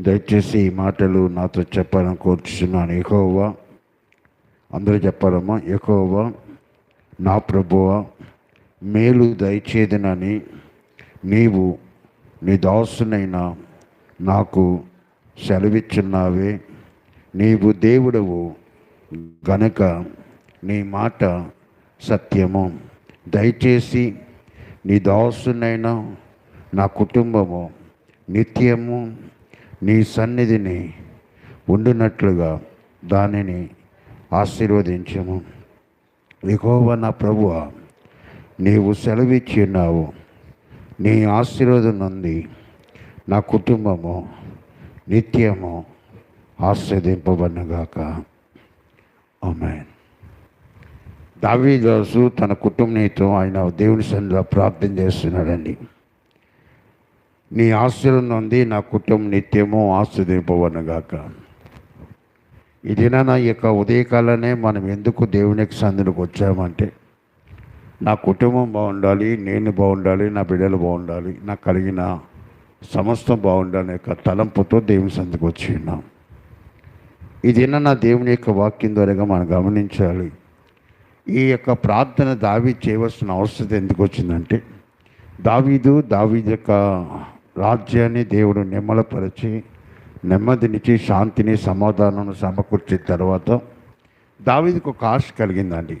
దయచేసి ఈ మాటలు నాతో చెప్పాలని కోరుచున్నాను. ఎక్కువగా అందరూ చెప్పాలమ్మా. ఎక్కువగా నా ప్రభువ మేలు దయచేదనని నీవు నీ దాసునైనా నాకు సెలవిచ్చున్నావే. నీవు దేవుడవు గనక నీ మాట సత్యము. దయచేసి నీ దాసునైనా నా కుటుంబము నిత్యము నీ సన్నిధిని ఉండినట్లుగా దానిని ఆశీర్వదించము. ఎక్కువ నా ప్రభువ నీవు సెలవిచ్చి ఉన్నావు. నీ ఆశీర్వాదం నుండి నా కుటుంబము నిత్యము ఆస్వాదింపబడినగాక ఆమె దావీదాసు తన కుటుంబంతో ఆయన దేవుని సన్నిధిలో ప్రార్థన చేస్తున్నాడండి. నీ ఆశీర్వాదం నుండి నా కుటుంబం నిత్యము ఆస్వాదింపబడినగాక ఈ దినాన ఈ యొక్క ఉదయకాలనే మనం ఎందుకు దేవునికి సందులకు వచ్చామంటే నా కుటుంబం బాగుండాలి నేను బాగుండాలి నా బిడ్డలు బాగుండాలి నాకు కలిగిన సమస్తం బాగుండాలి యొక్క తలంపుతో దేవుని సందుకు వచ్చి ఉన్నాం. ఇదిన నా దేవుని యొక్క వాక్యం ద్వారాగా మనం గమనించాలి ఈ యొక్క ప్రార్థన దావి చేయవలసిన అవసరం ఎందుకు వచ్చిందంటే దావీదు దావీదు యొక్క రాజ్యాన్ని దేవుడు నిమ్మలపరిచి నెమ్మదినిచ్చి శాంతిని సమాధానం సమకూర్చిన తర్వాత దావిదికి ఒక ఆశ కలిగిందండి.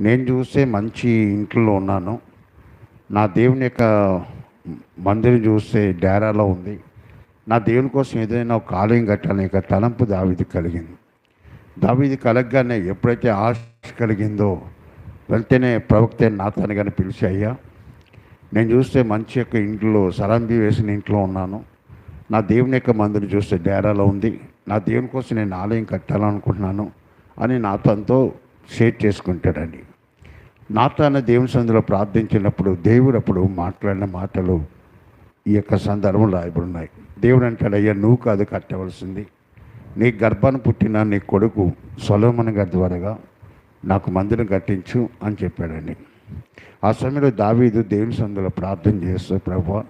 నేను చూసే మంచి ఇంట్లో ఉన్నాను. నా దేవుని యొక్క మందిరం చూస్తే డేరాలో ఉంది. నా దేవుని కోసం ఏదైనా ఒక ఆలయం కట్టాలని యొక్క తలంపు దావిది కలిగింది. దావిది కలగగానే ఎప్పుడైతే ఆశ కలిగిందో వెళ్తేనే ప్రవక్త నాతని కానీ పిలిచి అయ్యా నేను చూస్తే మంచి యొక్క ఇంట్లో సరంబి వేసిన ఇంట్లో ఉన్నాను. నా దేవుని యొక్క మందిని చూస్తే డేరాలో ఉంది. నా దేవుని కోసం నేను ఆలయం కట్టాలనుకుంటున్నాను అని నాతోతో షేర్ చేసుకుంటాడండి. నాతో అన్న దేవుని సందులో ప్రార్థించినప్పుడు దేవుడు అప్పుడు మాట్లాడిన మాటలు ఈ యొక్క సందర్భంలో రాయబడినాయి దేవుడు అంటాడు అయ్యా నువ్వు కాదు కట్టవలసింది. నీ గర్భాన్ని పుట్టిన నీ కొడుకు సొలోమన్ గారి ద్వారాగా నాకు మందిరం కట్టించు అని చెప్పాడండి. ఆ సమయంలో దావీదు దేవుని సందులో ప్రార్థన చేస్తూ ప్రభు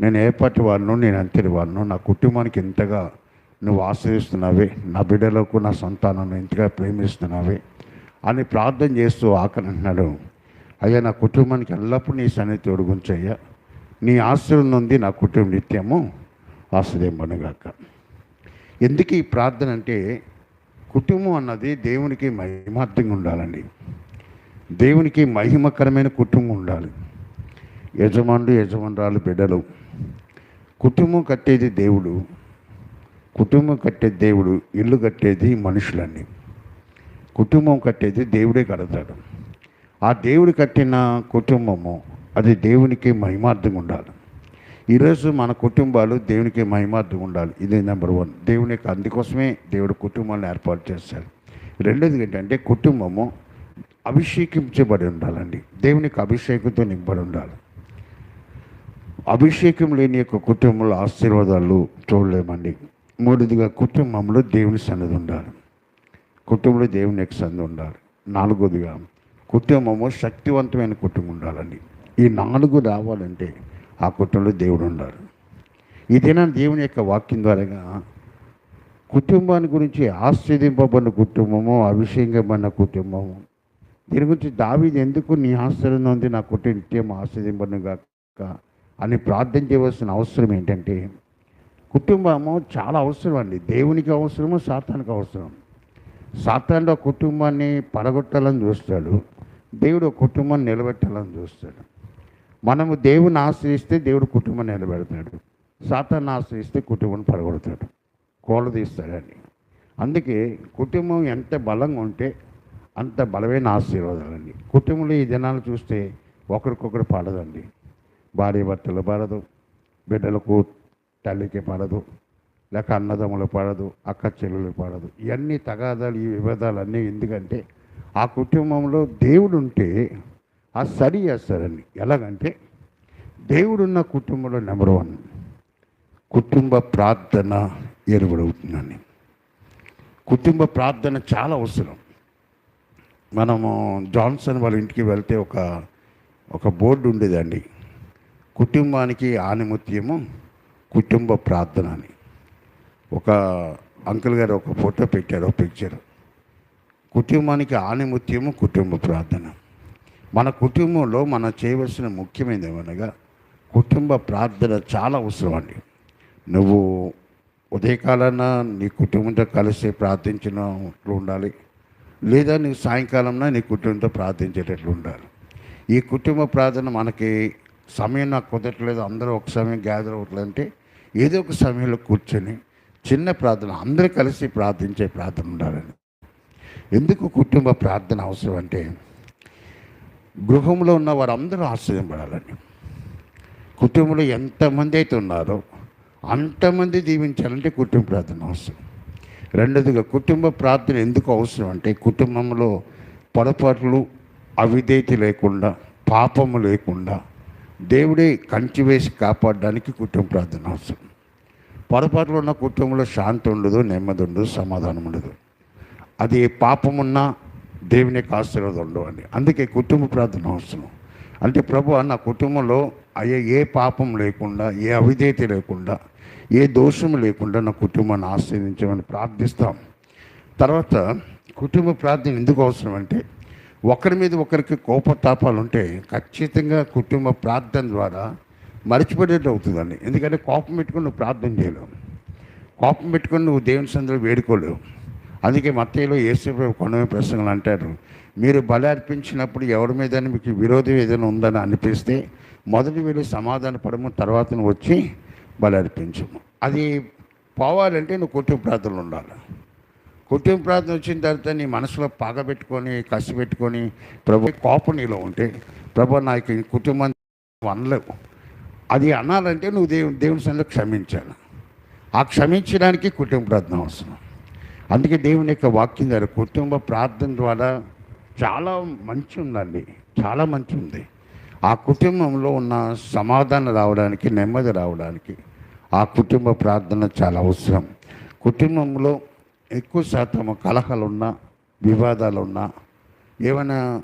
నేను ఏపాటి వాడిను నేను అంతటి వాడిను నా కుటుంబానికి ఇంతగా నువ్వు ఆశ్రయిస్తున్నావే నా బిడ్డలకు నా సంతానం ఇంతగా ప్రేమిస్తున్నావే అని ప్రార్థన చేస్తూ ఆకలి అంటున్నాడు. అయ్యా నా కుటుంబానికి ఎల్లప్పుడూ నీ సన్నిధి తోడుగుంచయ్యా. నీ ఆశ్రయం నుండి నా కుటుంబం నిత్యము ఆశ్రయింపనుగాక. ఎందుకు ఈ ప్రార్థన అంటే కుటుంబం అన్నది దేవునికి మహిమార్థంగా ఉండాలండి. దేవునికి మహిమకరమైన కుటుంబం ఉండాలి. యజమానులు యజమానురాలు బిడ్డలు. కుటుంబం కట్టేది దేవుడు. కుటుంబం కట్టే దేవుడు ఇల్లు కట్టేది మనుషులన్నీ. కుటుంబం కట్టేది దేవుడే కడతాడు. ఆ దేవుడు కట్టిన కుటుంబము అది దేవునికి మహిమార్థంగా ఉండాలి. ఈరోజు మన కుటుంబాలు దేవునికి మహిమార్థం ఉండాలి. ఇది నెంబర్ వన్ దేవుని యొక్క అందుకోసమే దేవుడు కుటుంబాలను ఏర్పాటు చేస్తాడు రెండోది ఏంటంటే కుటుంబము అభిషేకించబడి ఉండాలండి. దేవునికి అభిషేకంతో నింపడి ఉండాలి. అభిషేకం లేని యొక్క కుటుంబంలో ఆశీర్వాదాలు చూడలేమండి. మూడోదిగా కుటుంబంలో దేవుని సన్నది ఉండాలి. కుటుంబంలో దేవుని యొక్క సన్నది ఉండాలి. నాలుగోదిగా కుటుంబము శక్తివంతమైన కుటుంబం ఉండాలండి. ఈ నాలుగు రావాలంటే ఆ కుటుంబంలో దేవుడు ఉండాలి. ఇదేనా దేవుని యొక్క వాక్యం ద్వారాగా? కుటుంబాన్ని గురించి ఆశ్చర్యింపబడిన కుటుంబము అభిషేకమైన కుటుంబము దీని గురించి దావీది ఎందుకు నీ ఆశ్చర్యం ఉంది? నా కుటుంబం నిత్యం ఆశ్చర్యింపను అని ప్రార్థన చేయవలసిన అవసరం ఏంటంటే కుటుంబము చాలా అవసరం అండి. దేవునికి అవసరము సాతానికి అవసరం. సాతానుడు ఆ కుటుంబాన్ని పడగొట్టాలని చూస్తాడు. దేవుడు కుటుంబం కుటుంబాన్ని నిలబెట్టాలని చూస్తాడు. మనము దేవుని ఆశ్రయిస్తే దేవుడు కుటుంబం నిలబెడతాడు. సాతాన్ని ఆశ్రయిస్తే కుటుంబం పడగొడతాడు. కోల తీస్తాడండి అందుకే కుటుంబం ఎంత బలంగా ఉంటే అంత బలమైన ఆశీర్వాదాలండి. కుటుంబంలో ఈ దినాలు చూస్తే ఒకరికొకరు పడదండి. భార్య భర్తలు పడదు బిడ్డలకు తల్లికి పడదు లేక అన్నదమ్ములు పడదు అక్క చెల్లెలు పడదు. ఇవన్నీ తగాదాలు ఈ విభేదాలు అన్నీ ఎందుకంటే ఆ కుటుంబంలో దేవుడు ఉంటే ఆ సరి చేస్తారండి. ఎలాగంటే దేవుడున్న కుటుంబంలో నెంబర్ వన్ కుటుంబ ప్రార్థన ఏర్పడవుతుందండి కుటుంబ ప్రార్థన చాలా అవసరం. మనము జాన్సన్ వాళ్ళ ఇంటికి వెళ్తే ఒక ఒక బోర్డు ఉండేదండి. కుటుంబానికి ఆనిమత్యము కుటుంబ ప్రార్థన అని. ఒక అంకుల్ గారు ఒక ఫోటో పెట్టారు ఒక పిక్చర్ కుటుంబానికి ఆనిమత్యము కుటుంబ ప్రార్థన. మన కుటుంబంలో మనం చేయవలసిన ముఖ్యమైనది ఏమనగా కుటుంబ ప్రార్థన చాలా అవసరం అండి. నువ్వు ఉదయకాలన నీ కుటుంబంతో కలిసి ప్రార్థించినట్లు ఉండాలి. లేదా నువ్వు సాయంకాలంలో నీ కుటుంబంతో ప్రార్థించేటట్లు ఉండాలి. ఈ కుటుంబ ప్రార్థన మనకి సమయం నాకు కుదరట్లేదు అందరూ ఒక సమయం గ్యాదర్ అవ్వట్లేదంటే ఏదో ఒక సమయంలో కూర్చొని చిన్న ప్రార్థన అందరూ కలిసి ప్రార్థించే ప్రార్థన ఉండాలని ఎందుకు కుటుంబ ప్రార్థన అవసరం అంటే గృహంలో ఉన్న వారందరూ ఆశ్చర్యపడాలని కుటుంబంలో ఎంతమంది అయితే ఉన్నారో అంతమంది దీవించాలంటే కుటుంబ ప్రార్థన అవసరం. రెండోదిగా కుటుంబ ప్రార్థన ఎందుకు అవసరం అంటే కుటుంబంలో పొరపాట్లు అవిధేయత లేకుండా పాపము లేకుండా దేవుడే కంచి వేసి కాపాడడానికి కుటుంబ ప్రార్థన అవసరం. పొరపాట్లు ఉన్న కుటుంబంలో శాంతి ఉండదు నెమ్మది ఉండదు సమాధానం ఉండదు. అది పాపమున్నా దేవుని యొక్క ఆశీర్వాదం ఉండవండి అందుకే కుటుంబ ప్రార్థన అవసరం. అంటే ప్రభు నా కుటుంబంలో అయ్యే ఏ పాపం లేకుండా ఏ అవిధేయత లేకుండా ఏ దోషం లేకుండా నా కుటుంబాన్ని ఆశ్రయించమని ప్రార్థిస్తాం. తర్వాత కుటుంబ ప్రార్థన ఎందుకు అవసరం అంటే ఒకరి మీద ఒకరికి కోపతాపాలు ఉంటే ఖచ్చితంగా కుటుంబ ప్రార్థన ద్వారా మర్చిపోయేటట్టు అవుతుందండి. ఎందుకంటే కోపం పెట్టుకుని నువ్వు ప్రార్థన చేయలేవు. కోపం పెట్టుకుని నువ్వు దేవుని సందులో వేడుకోలేవు. అందుకే మత్తయ్యలో ఏసేపు కొండమే ప్రసంగం అంటారు మీరు బలి అర్పించినప్పుడు ఎవరి మీద మీకు విరోధం ఏదైనా ఉందని అనిపిస్తే మొదటి వెళ్ళి సమాధాన పడము తర్వాత వచ్చి బలర్పించము. అది పోవాలంటే నువ్వు కుటుంబ ప్రార్థనలు ఉండాలి. కుటుంబ ప్రార్థన వచ్చిన తర్వాత నీ మనసులో పగ పెట్టుకొని కసి పెట్టుకొని ప్రభు కోపం నీలో ఉంటే ప్రభు నాకు కుటుంబం అనలేవు అది అనాలంటే నువ్వు దేవుని దేవుని సన్నిధిలో క్షమించాలి. ఆ క్షమించడానికి కుటుంబ ప్రార్థన అవసరం. అందుకే దేవుని యొక్క వాక్యం ద్వారా కుటుంబ ప్రార్థన ద్వారా చాలా మంచి ఉందండి. చాలా మంచి ఉంది. ఆ కుటుంబంలో ఉన్న సమాధానం రావడానికి నెమ్మది రావడానికి ఆ కుటుంబ ప్రార్థన చాలా అవసరం. కుటుంబంలో ఎక్కువ శాతం కలహాలు వివాదాలున్నా ఏమైనా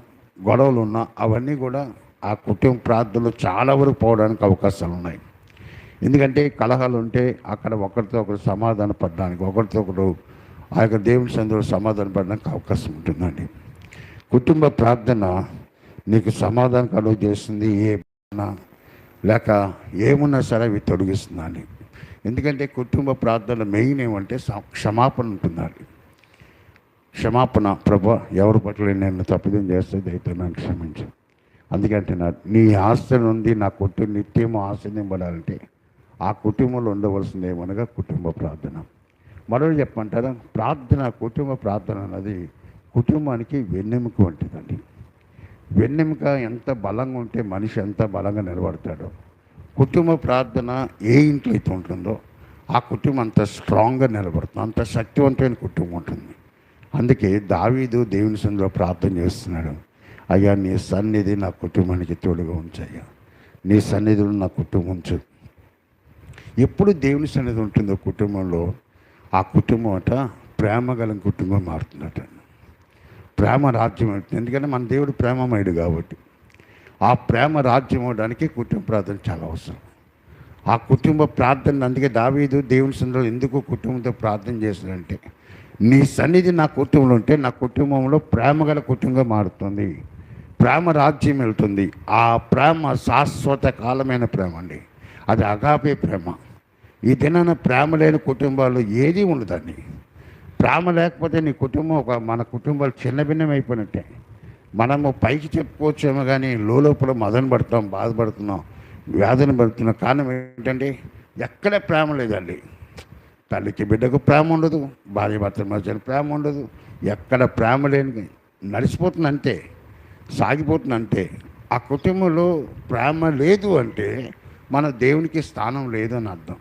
గొడవలు ఉన్నా అవన్నీ కూడా ఆ కుటుంబ ప్రార్థనలు చాలా వరకు పోవడానికి అవకాశాలు ఉన్నాయి. ఎందుకంటే కలహాలు ఉంటే అక్కడ ఒకరితో ఒకరు సమాధాన పడడానికి ఒకరితో ఒకరు ఆ యొక్క దేవుని సందులో సమాధాన పడడానికి అవకాశం ఉంటుందండి. కుటుంబ ప్రార్థన నీకు సమాధానం కలుగు చేస్తుంది ఏ లేక ఏమున్నా సరే అవి తొలగిస్తున్నాను. ఎందుకంటే కుటుంబ ప్రార్థన మెయిన్ ఏమంటే క్షమాపణ ఉంటుందండి. క్షమాపణ ప్రభ ఎవరి పట్ల నేను తప్పిదం చేస్తే దయతో నన్ను క్షమించు. అందుకంటే నా నీ ఆస్తి నుండి నా కుటుంబం నిత్యము ఆశ్రయింపడాలంటే ఆ కుటుంబంలో ఉండవలసింది ఏమనగా కుటుంబ ప్రార్థన. మరొకటి చెప్పమంటారా? ప్రార్థన కుటుంబ ప్రార్థన అన్నది కుటుంబానికి వెన్నెముక వంటిదండి. వెన్నెముక ఎంత బలంగా ఉంటే మనిషి ఎంత బలంగా నిలబడతాడో. కుటుంబ ప్రార్థన ఏ ఇంట్లో అయితే ఉంటుందో ఆ కుటుంబం అంత స్ట్రాంగ్గా నిలబడుతుంది. అంత శక్తివంతమైన కుటుంబం ఉంటుంది. అందుకే దావీదు దేవుని సందులో ప్రార్థన చేస్తున్నాడు. అయ్యా నీ సన్నిధి నా కుటుంబానికి తోడుగా ఉంచయ్యా. నీ సన్నిధిలో నా కుటుంబం ఉంచు. ఎప్పుడు దేవుని సన్నిధి ఉంటుందో కుటుంబంలో ఆ కుటుంబం అట ప్రేమ గల కుటుంబం మారుతుందట. ప్రేమ రాజ్యం అవుతుంది ఎందుకంటే మన దేవుడు ప్రేమమయుడు కాబట్టి. ఆ ప్రేమ రాజ్యం అవడానికి కుటుంబ ప్రార్థన చాలా అవసరం. ఆ కుటుంబ ప్రార్థన అందుకే దావీదు దేవుని సందులో ఎందుకు కుటుంబంతో ప్రార్థన చేశాడంటే నీ సన్నిధి నా కుటుంబంలో ఉంటే నా కుటుంబంలో ప్రేమ గల కుటుంబంగా మారుతుంది. ప్రేమ రాజ్యం వెళ్తుంది. ఆ ప్రేమ శాశ్వత కాలమైన ప్రేమ అండి. అది అగాపే ప్రేమ. ఈ దినాన ప్రేమ లేని కుటుంబాలు ఏది ఉండదండి. ప్రేమ లేకపోతే నీ కుటుంబం ఒక మన కుటుంబాలు చిన్న భిన్నం అయిపోయినట్టే. మనము పైకి చెప్పుకోవచ్చేమో కానీ లోపల మదన పడతాం బాధపడుతున్నాం వ్యాధన పడుతున్నాం. కారణం ఏంటంటే ఎక్కడ ప్రేమ లేదండి. తల్లికి బిడ్డకు ప్రేమ ఉండదు భార్య భర్త మధ్య ప్రేమ ఉండదు. ఎక్కడ ప్రేమ లేని నడిచిపోతుంది అంతే సాగిపోతుంది అంతే. ఆ కుటుంబంలో ప్రేమ లేదు అంటే మన దేవునికి స్థానం లేదని అర్థం.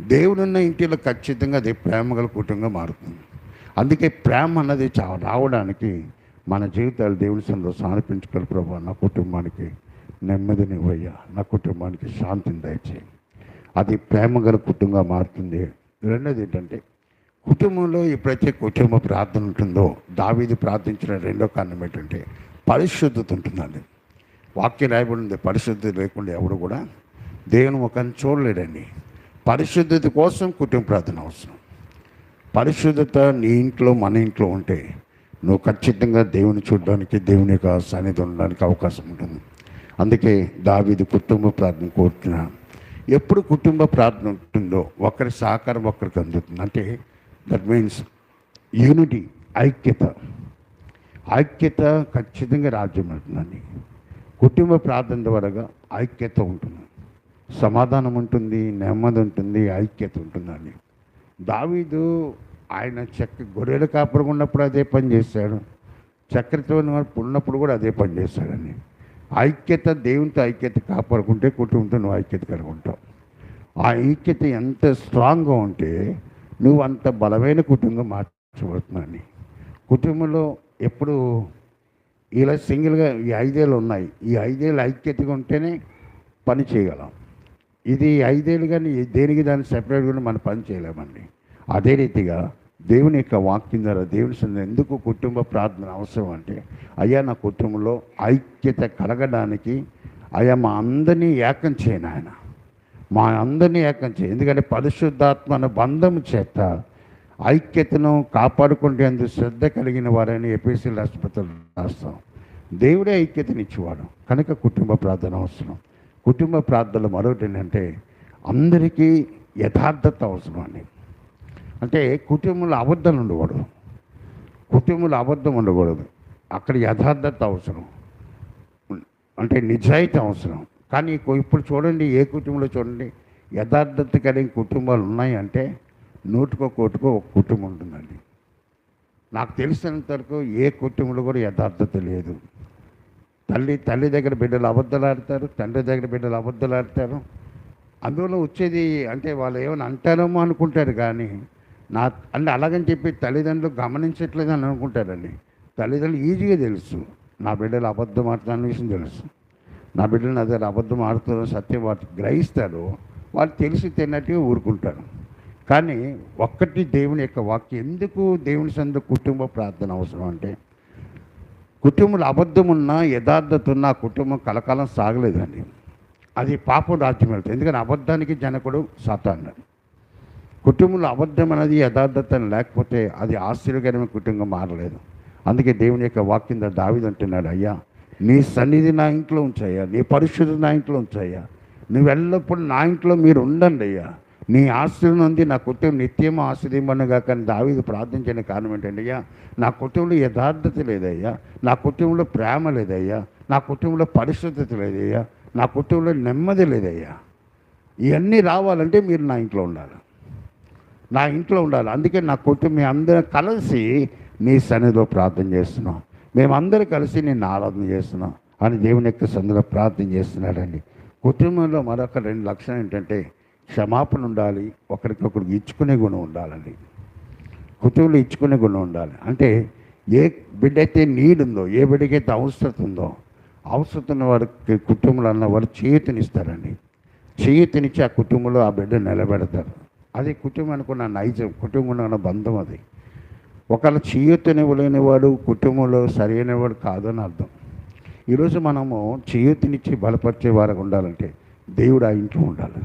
దేవుడున్న ఇంటిలో ఖచ్చితంగా అది ప్రేమ గల కుటుంబంగా మారుతుంది. అందుకే ప్రేమ అన్నది రావడానికి మన జీవితాలు దేవుని సందులో సమర్పించుకోవాలి ప్రభా. నా కుటుంబానికి నెమ్మదినివ్వయ్యా నా కుటుంబానికి శాంతిని దయచేయి. అది ప్రేమ గల కుటుంబంగా మారుతుంది. రెండోది ఏంటంటే కుటుంబంలో ఎప్పుడైతే కుటుంబ ప్రార్థన ఉంటుందో దావీది ప్రార్థించిన రెండో కారణం ఏంటంటే పరిశుద్ధత ఉంటుందండి. వాక్య రాయబడి ఉంది లేకుండా ఎవడు కూడా దేవుని ముఖాన్ని చూడలేడండి. పరిశుద్ధత కోసం కుటుంబ ప్రార్థన అవసరం. పరిశుద్ధత నీ ఇంట్లో మన ఇంట్లో ఉంటే నువ్వు ఖచ్చితంగా దేవుని చూడడానికి దేవుని యొక్క సన్నిధి ఉండడానికి అవకాశం ఉంటుంది. అందుకే దావీదు కుటుంబ ప్రార్థన కోరుతున్నాను ఎప్పుడు కుటుంబ ప్రార్థన ఉంటుందో ఒకరి సహకారం ఒకరికి అందుతుంది. అంటే దట్ మీన్స్ యూనిటీ ఐక్యత. ఐక్యత ఖచ్చితంగా రాజ్యం అవుతుందండి. కుటుంబ ప్రార్థన ద్వారా ఐక్యత ఉంటుంది. సమాధానం ఉంటుంది నెమ్మది ఉంటుంది ఐక్యత ఉంటుందండి దావీదు ఆయన చక్కెర గొర్రెలు కాపురం ఉన్నప్పుడు అదే పని చేశాడు. చక్రతో ఉన్నప్పుడు కూడా అదే పని చేస్తాడని ఐక్యత దేవునితో ఐక్యత కాపాడుకుంటే కుటుంబంతో నువ్వు ఐక్యత కలుగుంటావు. ఆ ఐక్యత ఎంత స్ట్రాంగ్గా ఉంటే నువ్వు అంత బలమైన కుటుంబం మార్చబడుతున్నాను కుటుంబంలో ఎప్పుడు ఇలా సింగిల్గా ఈ ఐదేళ్ళు ఉన్నాయి. ఈ ఐదేళ్ళు ఐక్యతగా ఉంటేనే పని చేయగలం. ఇది ఐదేళ్ళు కానీ దేనికి దాన్ని సెపరేట్గా మనం పని చేయలేమండి. అదే రీతిగా దేవుని యొక్క వాక్యం ద్వారా దేవుని సంద ఎందుకు కుటుంబ ప్రార్థన అవసరం అంటే అయ్యా నా కుటుంబంలో ఐక్యత కలగడానికి అయ్యా మా అందరినీ ఏకం చేయను ఆయన మా అందరినీ ఏకం చేయి. ఎందుకంటే పరిశుద్ధాత్మను బంధం చేత ఐక్యతను కాపాడుకుంటేందుకు శ్రద్ధ కలిగిన వారని ఎపిసిల్ ఆసుపత్రులు రాస్తాం. దేవుడే ఐక్యతనిచ్చేవాడు. కనుక కుటుంబ ప్రార్థన అవసరం. కుటుంబ ప్రార్థనలు మరొకటి ఏంటంటే అందరికీ యథార్థత అవసరం అండి అంటే కుటుంబంలో అబద్ధం ఉండకూడదు. కుటుంబంలో అబద్ధం ఉండకూడదు. అక్కడ యథార్థత అవసరం. అంటే నిజాయితీ అవసరం. కానీ ఇప్పుడు చూడండి ఏ కుటుంబంలో చూడండి యథార్థత కలిగిన కుటుంబాలు ఉన్నాయంటే నూటికో కోటికో ఒక కుటుంబం ఉంటుందండి. నాకు తెలిసినంత వరకు ఏ కుటుంబంలో కూడా యథార్థత లేదు. తల్లి తల్లి దగ్గర బిడ్డలు అబద్ధాలు ఆడతారు తండ్రి దగ్గర బిడ్డలు అబద్ధాలు ఆడతారు. అందువల్ల వచ్చేది అంటే వాళ్ళు ఏమైనా అంటారేమో అనుకుంటారు కానీ నా అంటే అలాగని చెప్పి తల్లిదండ్రులు గమనించట్లేదు అని అనుకుంటారండి. తల్లిదండ్రులు ఈజీగా తెలుసు. నా బిడ్డలు అబద్ధం ఆడుతున్న విషయం తెలుసు. నా బిడ్డలు నా దగ్గర అబద్ధం ఆడుతున్న సత్యం వాటి గ్రహిస్తారు. వాళ్ళు తెలిసి తిన్నట్టుగా ఊరుకుంటారు. కానీ ఒక్కటి దేవుని యొక్క వాక్యం ఎందుకు దేవుని సందు కుటుంబ ప్రార్థన అవసరం అంటే కుటుంబంలో అబద్ధం యథార్థత ఉన్న కుటుంబం కలకాలం సాగలేదండి. అది పాపం రాజ్యం వెళ్తుంది ఎందుకంటే అబద్ధానికి జనకుడు సాతాను కుటుంబంలో అబద్ధం అనేది యథార్థత లేకపోతే అది ఆశ్చర్యకరమైన కుటుంబం మారలేదు. అందుకే దేవుని యొక్క వాక్యం దావిది అంటున్నాడు అయ్యా నీ సన్నిధి నా ఇంట్లో ఉంచయ్యా నీ పరిశుద్ధి నా ఇంట్లో ఉంచయ్యా. నువ్వు ఎల్లప్పుడూ నా ఇంట్లో మీరు ఉండండి అయ్యా. నీ ఆశ్రయం ఉంది నా కుటుంబం నిత్యం ఆశ్రయమనగా కానీ దావీదు ప్రార్థించిన కారణం ఏంటంటే అయ్యా నా కుటుంబంలో యథార్థత లేదయ్యా. నా కుటుంబంలో ప్రేమ లేదయ్యా. నా కుటుంబంలో పరిశుద్ధత లేదయ్యా. నా కుటుంబంలో నెమ్మది లేదయ్యా. ఇవన్నీ రావాలంటే మీరు నా ఇంట్లో ఉండాలి. నా ఇంట్లో ఉండాలి. అందుకే నా కుటుంబం అందరం కలిసి నీ సన్నిధిలో ప్రార్థన చేస్తున్నాం. మేమందరూ కలిసి నేను ఆరాధన చేస్తున్నాం. అని దేవుని యొక్క సన్నిధిలో ప్రార్థన చేస్తున్నాడండి. కుటుంబంలో మరొక రెండు లక్షణం ఏంటంటే క్షమాపణ ఉండాలి ఒకరికొకరికి ఇచ్చుకునే గుణం ఉండాలండి. కుటుంబంలో ఇచ్చుకునే గుణం ఉండాలి. అంటే ఏ బిడ్డ అయితే నీడ్ ఉందో ఏ బిడ్డకైతే అవసరత ఉందో అవసరత ఉన్న వారికి కుటుంబంలో అన్న వారు చేతినిస్తారండి చేతినిచ్చి ఆ కుటుంబంలో ఆ బిడ్డ నిలబెడతారు. అది కుటుంబం అనుకున్న నైజం కుటుంబం ఉన్న బంధం అది. ఒకవేళ చేయూతనివ్వలేని వాడు కుటుంబంలో సరైనవాడు కాదని అర్థం. ఈరోజు మనము చేయూతనిచ్చి బలపరిచే వారికి ఉండాలంటే దేవుడు ఆ ఇంట్లో ఉండాలి.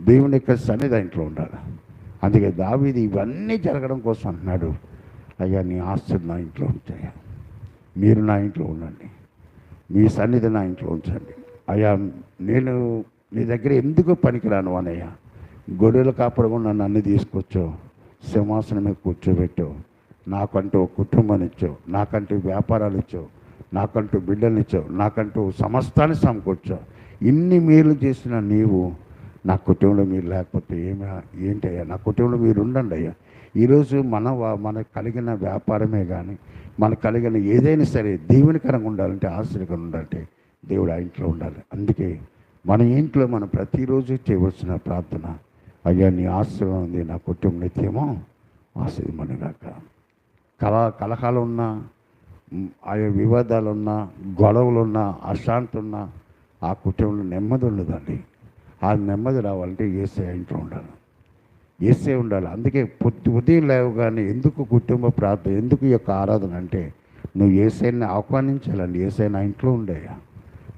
దేవుని యొక్క సన్నిధి ఇంట్లో ఉండాలి. అందుకే దావీది ఇవన్నీ జరగడం కోసం అంటున్నాడు. అయ్యా నీ ఆస్తులు నా ఇంట్లో ఉంటాయా మీరు నా ఇంట్లో ఉండండి. మీ సన్నిధి నా ఇంట్లో ఉంచండి. అయ్యా నేను నీ దగ్గర ఎందుకు పనికిరాను అనయ్యా? గొడవలు కాపడము నన్ను అన్ని తీసుకొచ్చో సింహాసనం మీద కూర్చోబెట్టావు. నాకంటూ ఒక కుటుంబాన్ని ఇచ్చావు. నాకంటూ వ్యాపారాలు ఇచ్చావు. నాకంటూ బిడ్డలు ఇచ్చావు. నాకంటూ సమస్తాన్ని సమకూర్చావు. ఇన్ని మేలు చేసిన నీవు నా కుటుంబంలో మీరు లేకపోతే ఏమి ఏంటయ్యా నా కుటుంబంలో మీరు ఉండండి అయ్యా. ఈరోజు మన మనకు కలిగిన వ్యాపారమే కానీ మనకు కలిగిన ఏదైనా సరే దీవెనకరంగా ఉండాలంటే ఆశ్చర్యకరంగా ఉండాలంటే దేవుడు ఆ ఇంట్లో ఉండాలి. అందుకే మన ఇంట్లో మనం ప్రతిరోజు చేయవలసిన ప్రార్థన అయ్యా నీ ఆశ్రయం ఉంది నా కుటుంబం నిత్యమో ఆశ్రయమనగాక కల కలహాలు ఉన్నా ఆయా వివాదాలు ఉన్నా గొడవలు ఉన్నా అశాంతి ఉన్నా ఆ కుటుంబంలో నెమ్మది ఉండదండి. ఆ నెమ్మది రావాలంటే ఏసే ఇంట్లో ఉండాలి. ఏసే ఉండాలి. అందుకే పొద్దు ఉదయం లేవగానే ఎందుకు కుటుంబ ప్రార్థన ఎందుకు ఈ యొక్క ఆరాధన అంటే నువ్వు ఏసైని ఆహ్వానించాలండి. ఏసై నా ఇంట్లో ఉండేయా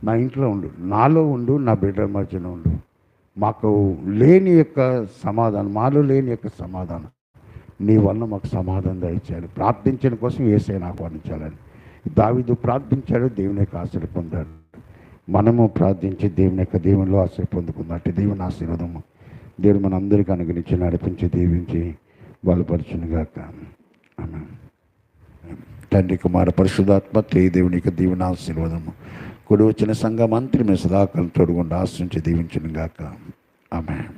నా ఇంట్లో ఉండు. నాలో ఉండు నా బిడ్డ మధ్యన ఉండు. మాకు లేని యొక్క సమాధానం మాలో లేని యొక్క సమాధానం. నీ వల్ల మాకు సమాధానం దయచేయాలి. ప్రార్థించడం కోసం ఏసైనా ఆహ్వానించాలని దావిదు ప్రార్థించాడు దేవుని యొక్క ఆశలు పొందాడు. మనము ప్రార్థించి దేవుని యొక్క దేవునిలో ఆశలు పొందుకున్నట్టు దేవుని ఆశీర్వాదము దేవుడు మన అందరికీ అనుగ్రహించి నడిపించి దీవించి బలపరచునుగాక. ఆమె తండ్రి కుమార పరిశుధాత్మ తే దేవుని యొక్క దీవెన ఆశీర్వాదము. కుడి వచ్చిన సంఘం మంత్రి మీ సదాకాలం తోడుకుండా ఆశ్రయించి దీవించునుగాక. ఆమె